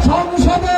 সংসদে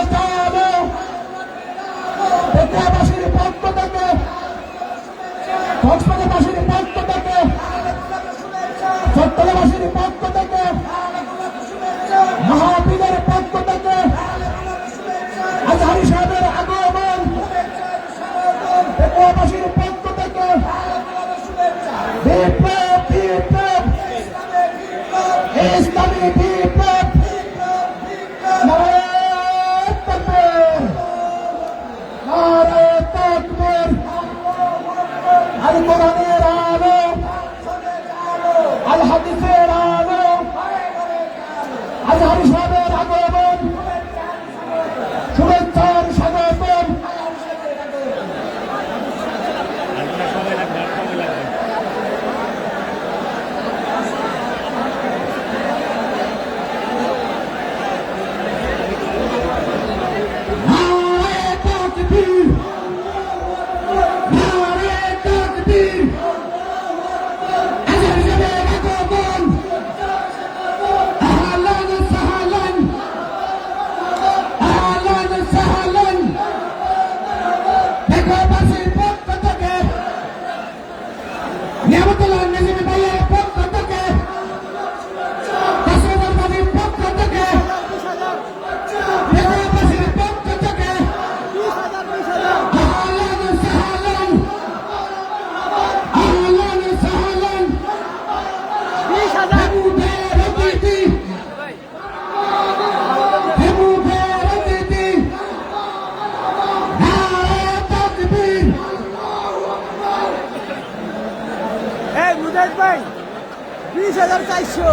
বিশ হাজার চারশো।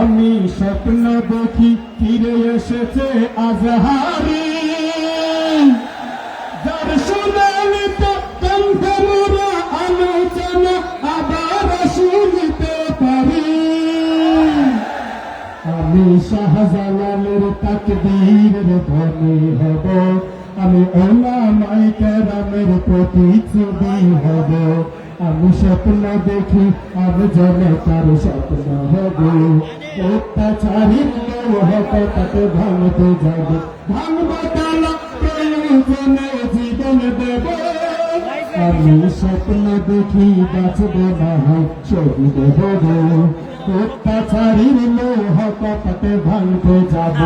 আমি স্বপ্ন দেখি ফিরে এসেছে আজহারি। আমি শাহজালালের তাকদীরের ধনী হব। আমি ওলামাই কেরামের প্রতিচ্ছবি হব। আমি স্বপ্ন দেখি আমি জনতার স্বপ্ন হব। অত্যাচারী হত তাকে ভাঙতে যাব। ভাঙব তালা দেব। আমি স্বপ্ন দেখি, বাঁচব না হয়, শহীদ হব। অত্যাচারীর লোহ কপাটে ভাঙতে যাব।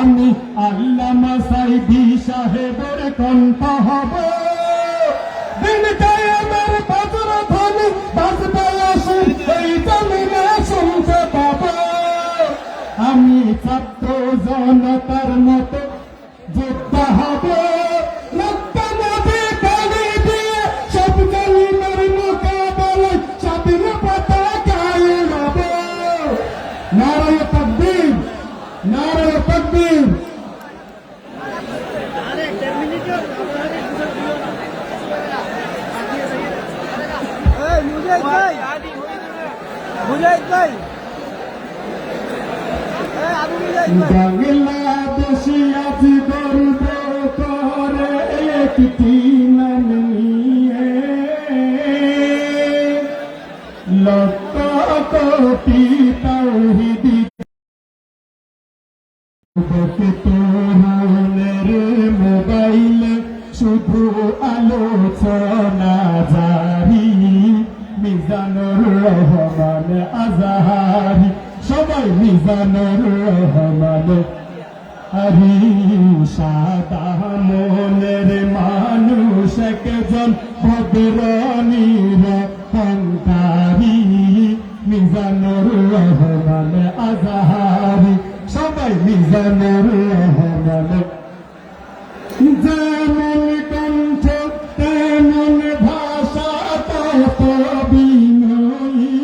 আমি আল্লামা সাইদি সাহেবের কণ্ঠ হব। দিন কায়ামের বজ্র ধ্বনি, বাজবে আসে, এই জমিনে শুনতে পাব। আমি ছাত্র জনতার মতো মুজাহিদ ভাই মুজাহিদ ভাই বাংলাদেশি আজ গর্ব করে একটি আজাহারি সবাই মিজানুর রহমান যেমন কণ্ঠ তেমন ভাষা তত বিনয়ী।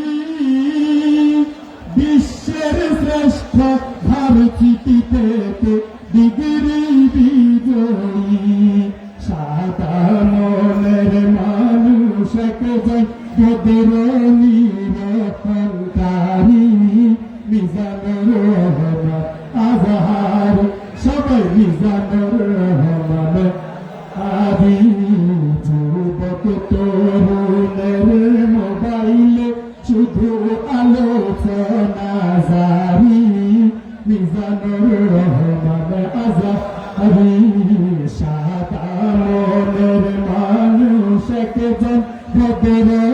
বিশ্বের শ্রেষ্ঠ ভারতীতে ডিগ্রি মানুষ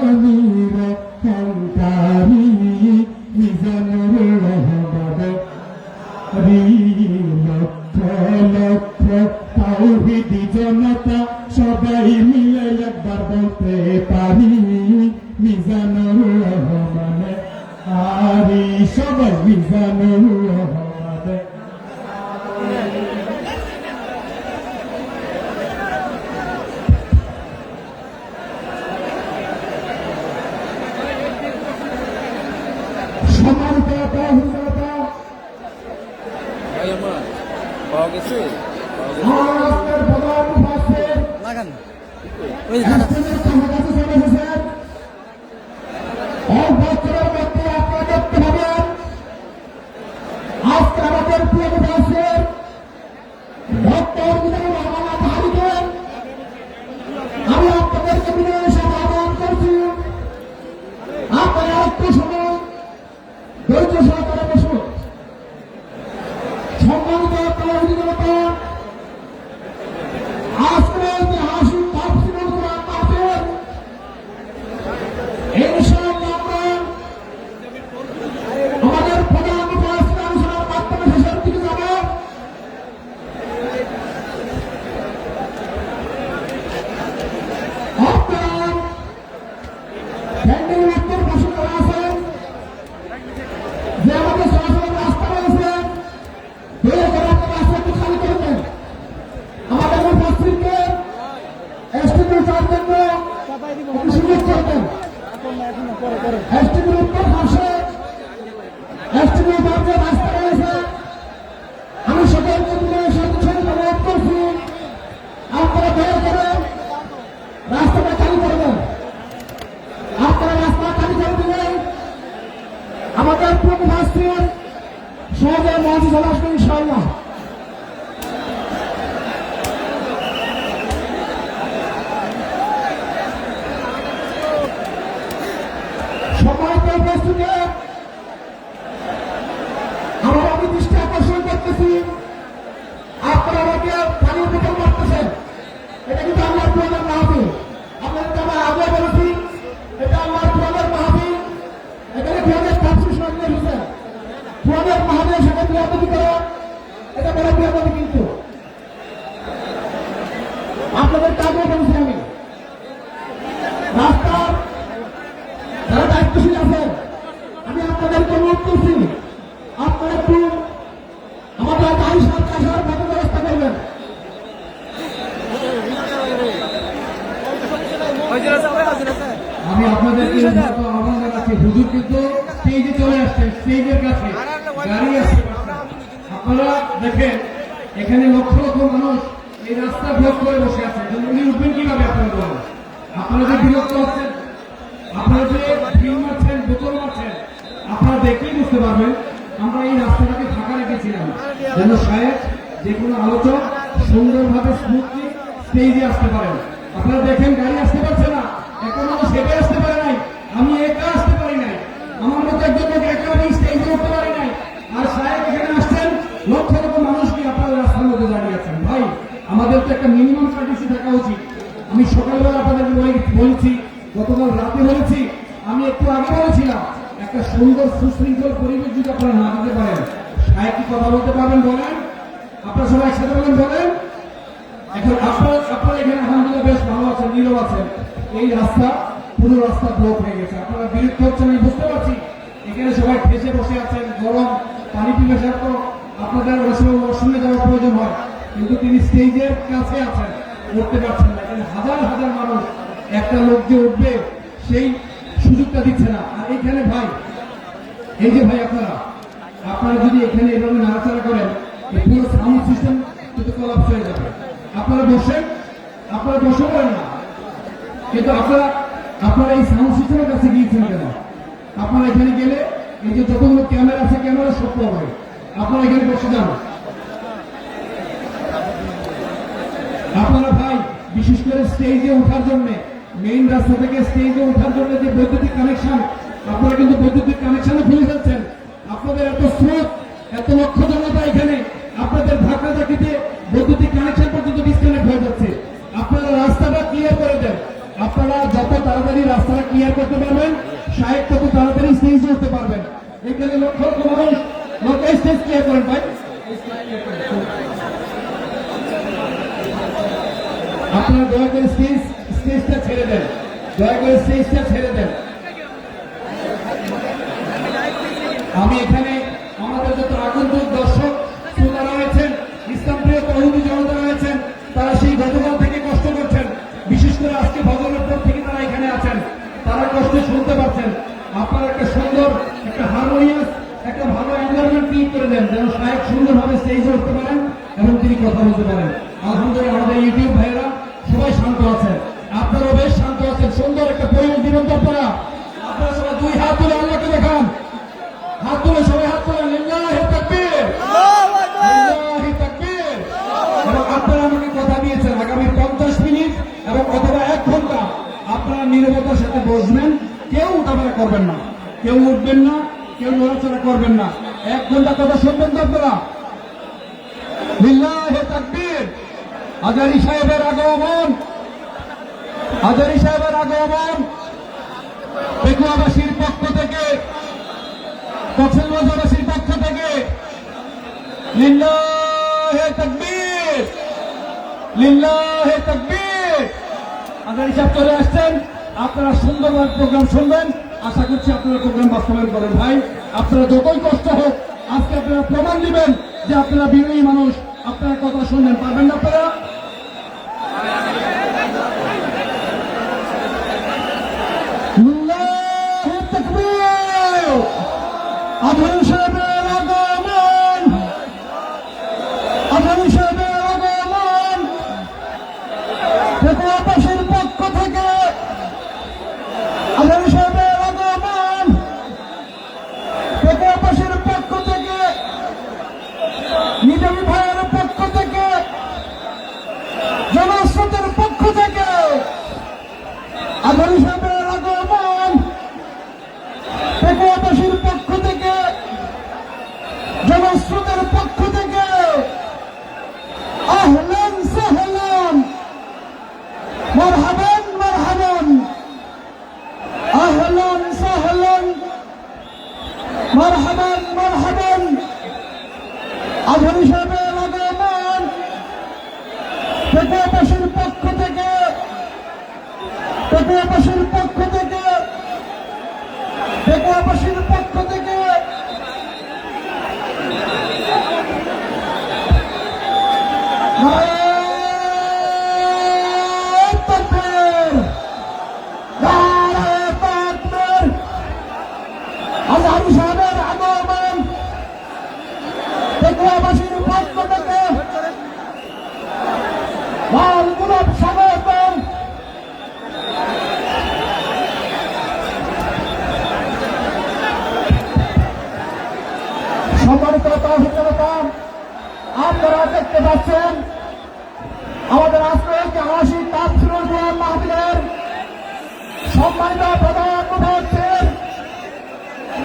আমাদের মুফাসসিরকে এসটিটিউট জন্য আমি আমাদের পূর্বভাস্তির সহজে মহাজি চলে আসবেন ইনশাআল্লাহ সময়কে উপস্থিত আমার আমি দৃষ্টি আকর্ষণ করতেছি আপনারা আমাকে পানির বোতল মারতেছেন এটা কিন্তু আমার পুরানের মাহাবি আপনাদেরকে আমরা আগে বলেছি এটা আমার পুরানের মাহাবি এখানে পুরানের কাজ সঙ্গে হয়েছে পুরানের মাহাবীর করা, এটা বড় বিয়াপতি কিন্তু। আপনাদের কাজও বলছি আমি। রাস্তার যারা দায়িত্বশীল আছেন, আমি আপনাদেরকে অনুরোধ করছি আপনারা একটু আমাদের গাড়ি সাথে আসার মতো ব্যবস্থা করবেন। আমি আপনাদেরকে আহ্বান জানাচ্ছি, হুজুর কিন্তু স্টেজে চলে আসছেন স্টেজের কাছে। গাড়ি না। আপনারা দেখেন, এখানে লক্ষ লক্ষ মানুষ এই রাস্তা ব্লক করে বসে আছে। উনি উঠবেন কীভাবে আপনারা আপনারা যে বিরক্ত হচ্ছেন আপনারা যে ঢিল মারছেন, বোতল মারছেন, আপনারা দেখলেই বুঝতে পারবেন আমরা এই রাস্তাটাকে ফাঁকা রেখেছিলাম। যেন সাহেব যে কোনো আলোচক সুন্দরভাবে স্মুথলি স্টেজে আসতে পারেন। আপনারা দেখেন গাড়ি আসতে পারছে না, এখনও তো সেটে আসতে পারে নাই আমি একা আসতে পারি নাই আমার মতো একজন লোক একা আমি স্টেজে উঠতে পারি নাই আর সাহেব এখানে আসছেন লক্ষ লক্ষ মানুষ কি আপনারা রাস্তার মধ্যে দাঁড়িয়ে আছেন ভাই তো একটা মিনিমাম সার্ভিসি থাকা উচিত। আমি সকালবেলা আপনাদেরকে বলে- বলছি, গতকাল রাতে বলেছি, আমি একটু আগে বলেছিলাম, একটা সুন্দর সুশৃঙ্খল পরিবেশ যদি আপনারা না দিতে পারেন, সাহেব কি কথা বলতে পারবেন বলেন? আপনারা সবাই একসাথে বলেন বলেন? এখন আপনারা আপনারা এখানে, আলহামদুলিল্লাহ বেশ ভালো আছেন, নীরব আছেন। এই রাস্তা, পুরো রাস্তা ব্লক হয়ে গেছে। আপনারা বিরক্ত হচ্ছেন, আমি বুঝতে পারছি। এখানে সবাই ফেসে বসে আছেন, গরম, পানি পিপাসার তো আপনাদের সময় ওয়াশরুমে যাওয়ার প্রয়োজন হয়। কিন্তু তিনি স্টেজের কাছে আছেন উঠতে পারছেন না। এখানে হাজার হাজার মানুষ, একটা লোক যে উঠবে, সেই সুযোগটা দিচ্ছে না। আর এইখানে ভাই, এই যে ভাই আপনারা আপনারা যদি এখানে এভাবে নাড়াচাড়া করেন, এই পুরো সাউন্ড সিস্টেম কিন্তু কলাপস হয়ে যাবে। আপনারা বসেন, আপনারা বসে পারেন না। কিন্তু আপনারা আপনারা এই সাউন্ড সিস্টেমের কাছে গিয়েছেন কেন? আপনারা এখানে গেলে, এই যে যতগুলো ক্যামেরা আছে, ক্যামেরা সব হবে আপনারা এখানে বসে যান। আপনারা ভাই, বিশেষ করে স্টেজে ওঠার জন্য মেইন রাস্তা থেকে স্টেজে ওঠার জন্য যে বৈদ্যুতিক কানেকশন আপনারা কিন্তু বৈদ্যুতিক কানেকশনও খুলে ফেলছেন আপনাদের এত স্রোত, এত লক্ষ জনতা এখানে, আপনাদের ধাক্কা ধাক্কিতে বৈদ্যুতিক কানেকশন পর্যন্ত ডিসকানেক্ট হয়ে যাচ্ছে। আপনারা রাস্তাটা ক্লিয়ার করে দেন। আপনারা যত তাড়াতাড়ি রাস্তাটা ক্লিয়ার করতে পারবেন, সাহেব তত তাড়াতাড়ি স্টেজে উঠতে পারবেন। এখানে লক্ষ লক্ষ মানুষ স্টেজ ক্লিয়ার করেন ভাই। আপনারা দয়া করে স্টেজ স্টেজটা ছেড়ে দেন। দয়া করে স্টেজটা ছেড়ে দেন। আমি এখানে আমাদের যত আগন্তুক দর্শক শ্রোতা রয়েছেন ইসলাম প্রিয় তহুদি জনতা রয়েছেন, তারা সেই গতকাল থেকে কষ্ট করছেন। বিশেষ করে আজকে ভজনের পর থেকে তারা এখানে আছেন। তারা কষ্ট শুনতে পাচ্ছেন। আপনারা একটা সুন্দর, একটা হারমোনিয়াস একটা ভালো এনভায়রনমেন্ট ক্রিয়েট করে দেন, যেন সাহেব সুন্দরভাবে স্টেজে উঠতে পারেন এবং তিনি কথা বলতে পারেন। আলহামদুলিল্লাহ, আমাদের ইউটিউব ভাইয়েরা দিবেন তো আপনারা আপনারা সবাই দুই হাত তুলে আল্লাহকে দেখান। হাত তুলে সবাই হাত তুলে লিল্লাহি তাকবীর। লিল্লাহি তাকবীর। এবং আপনারা আমাকে কথা দিয়েছেন আগামী পঞ্চাশ মিনিট এবং অথবা এক ঘণ্টা। আপনারা নিরবতার সাথে বসবেন। কেউ উঠাবেলা করবেন না। কেউ উঠবেন না, কেউ নড়াচড়া করবেন না। এক ঘণ্টা কথা শুনবেন তো আপনারা? লিল্লাহি তাকবীর। হাজারি সাহেবের আগমন। হাজারি সাহেবের আগমন। পেকুয়াবাসীর পক্ষ থেকে কক্সবাজারবাসীর পক্ষ থেকে, লিল্লাহে তাকবীর লিল্লাহে তাকবীর। আগামী সাহেব চলে আসছেন, আপনারা সুন্দরভাবে প্রোগ্রাম শুনবেন। আশা করছি আপনারা প্রোগ্রাম বাস্তবায়ন করেন। ভাই, আপনারা যতই কষ্ট হোক, আজকে আপনারা প্রমাণ দিবেন যে আপনারা বিনয়ী মানুষ। আপনারা কথা শুনবেন, পারবেন না আপনারা? আধুনিক সাহেবের দেখতে পাচ্ছেন। আমাদের আজকে একটি আশি তাপ শুরু মাহফিলের সম্মানিত প্রধান হচ্ছেন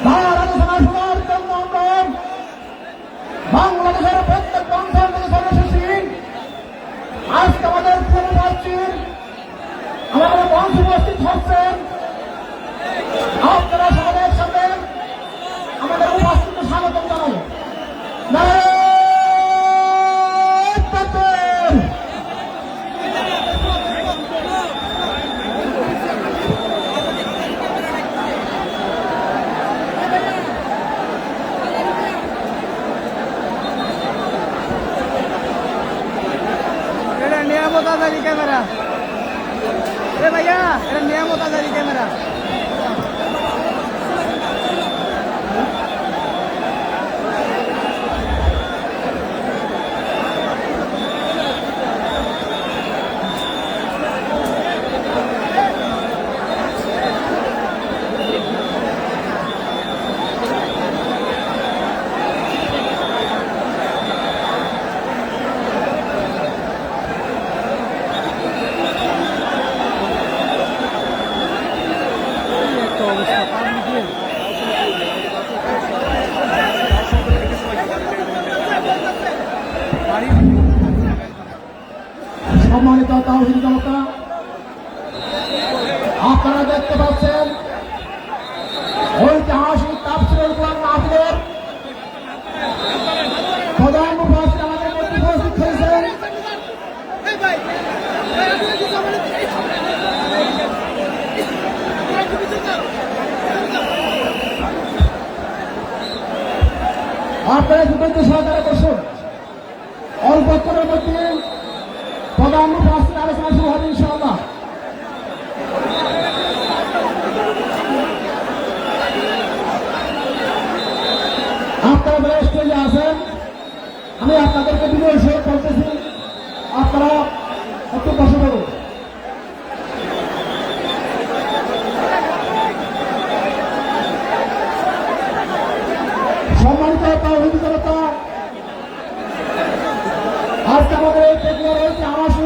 তার আলোচনা শোনার জন্য আমরা বাংলাদেশের প্রত্যেক থেকে আজকে আমাদের রাজ্যের আমাদের মঞ্চ উপস্থিত হচ্ছেন। আপনারা সবাই সাথে আমাদের উপস্থিত স্বাগত জানাই নারায়ণ তাকবীর! এটা নিয়ামত আজারি ক্যামেরা এ ভাইয়া এটা নিয়ামত আজারি ক্যামেরা একটা অবস্থা পাবলিকের সম্মানিত তাহিদ জনতা আপনারা দেখতে পাচ্ছেন ঐতিহাসিক তাফসিরুল কোরআন মাহফিলের প্রধান মুফাসসির আমাদের মধ্যে উপস্থিত হয়েছেন আপনারা দুটো সহকারে বসুন অল্পক্ষণের মধ্যে আলোচনা শুরু হবে ইনশাআল্লাহ। আপনারা আমি আপনাদেরকে বিনয় সহ বলতেছি, আপনারা একটু বসে পড়ুন সম্মানিত তাহিদ জনতা আজকে আমাদের এই পেকুয়া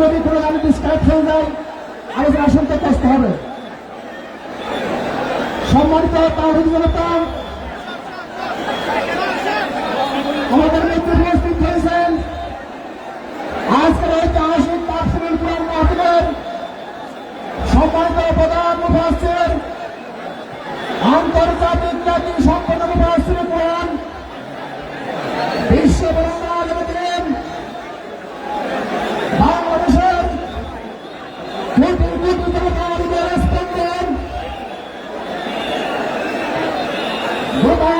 যদি কোনো গাড়ি ডিসকানেক্ট হয়ে যায়, আমাদের আসনটা কষ্ট হবে। সম্মানিত তাহিদ জনতা আমাদের নেত্রী উপস্থিত হয়েছেন। আজকের ঐতিহাসিক তাফসিল কোরআন মাহফিলের সম্মানিত প্রধান মুফাসির আন্তর্জাতিক জাতি সম্পন্ন মুফাসির কোরআন ভোটার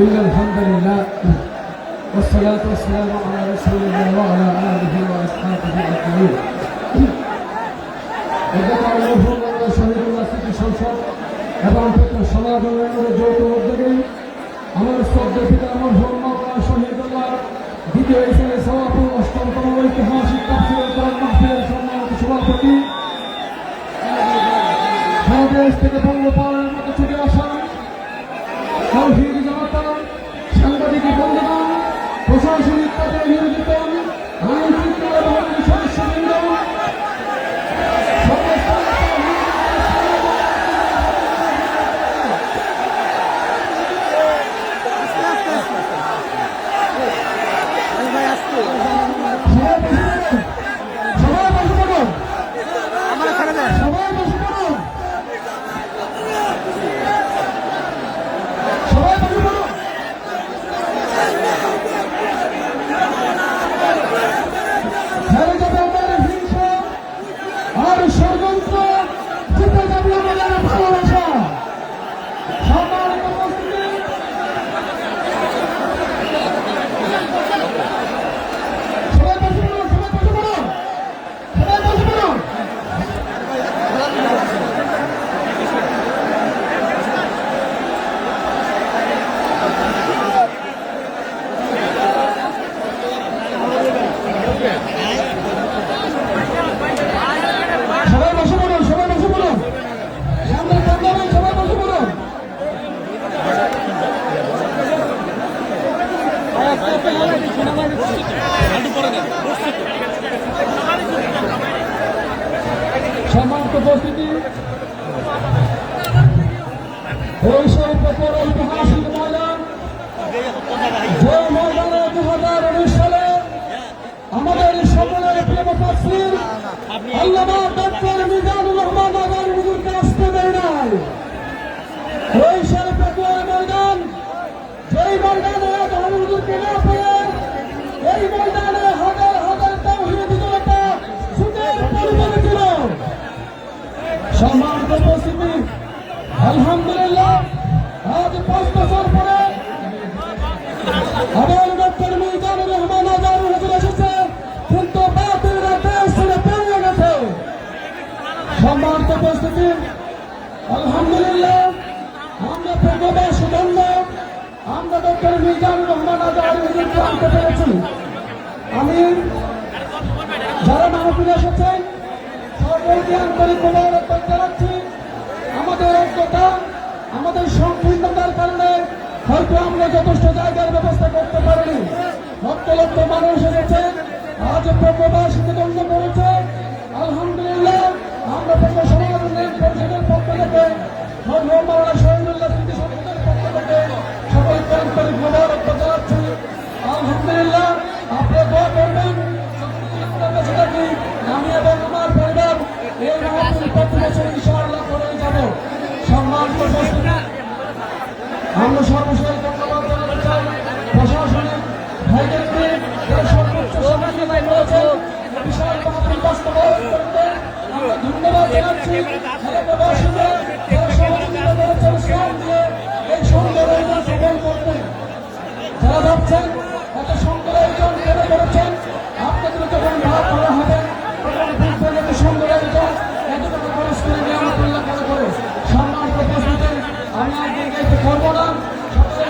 إن الحمد لله والصلاة والسلام على رسول الله وعلى آله وأصحابه أجمعين এদেরকে অনুভূত শহীদুল্লাহ স্মৃতি মতো ছুটে আসা ಶ್ರದ್ಧೆ ನಿರೂಪಿತ আলহামদুলিল্লাহ, আজ পাঁচ বছর পরে আবার ডক্টর মিজানুর রহমান আজারু এসেছে। কিন্তু বাতিলরা দেশ ছেড়ে পেরিয়ে গেছে। সম্মানিত উপস্থিতি, আলহামদুলিল্লাহ, আমরা প্রজ্ঞা আমরা রহমান আজারু হুজুরকে আনতে পেরেছি। আমি যারা মাহফিলে এসেছেন সকলকে আন্তরিক মোবারকবাদ জানাচ্ছি। আমাদের ঐক্যতা আমাদের সংকীর্ণতার কারণে হয়তো আমরা যথেষ্ট জায়গার ব্যবস্থা করতে পারিনি। লক্ষ লক্ষ মানুষ এসেছে, আজ প্রবাসীকে দণ্ড করেছে। আলহামদুলিল্লাহ, আমরা সমাজ উন্নয়ন পরিষদের পক্ষ থেকে মাওলানা শহীদুল্লাহ স্মৃতি সংসদের পক্ষ থেকে জানাচ্ছি আলহামদুলিল্লাহ দোয়া করবেন আমি এবং আমার পরিবার এই আমরা সর্বশেষ ধন্যবাদ জানাতে চাই প্রশাসনিক ভাইদেরকে এই সুন্দর আয়োজন সফল করতে যারা আমি দীর্ঘায়িত করব না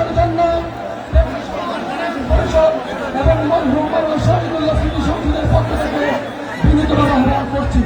করার জন্য পরিষদ এবং মনহুম শহীদুল্লাহ সংসদের পক্ষ থেকে বিনীতভাবে আহ্বান করছি।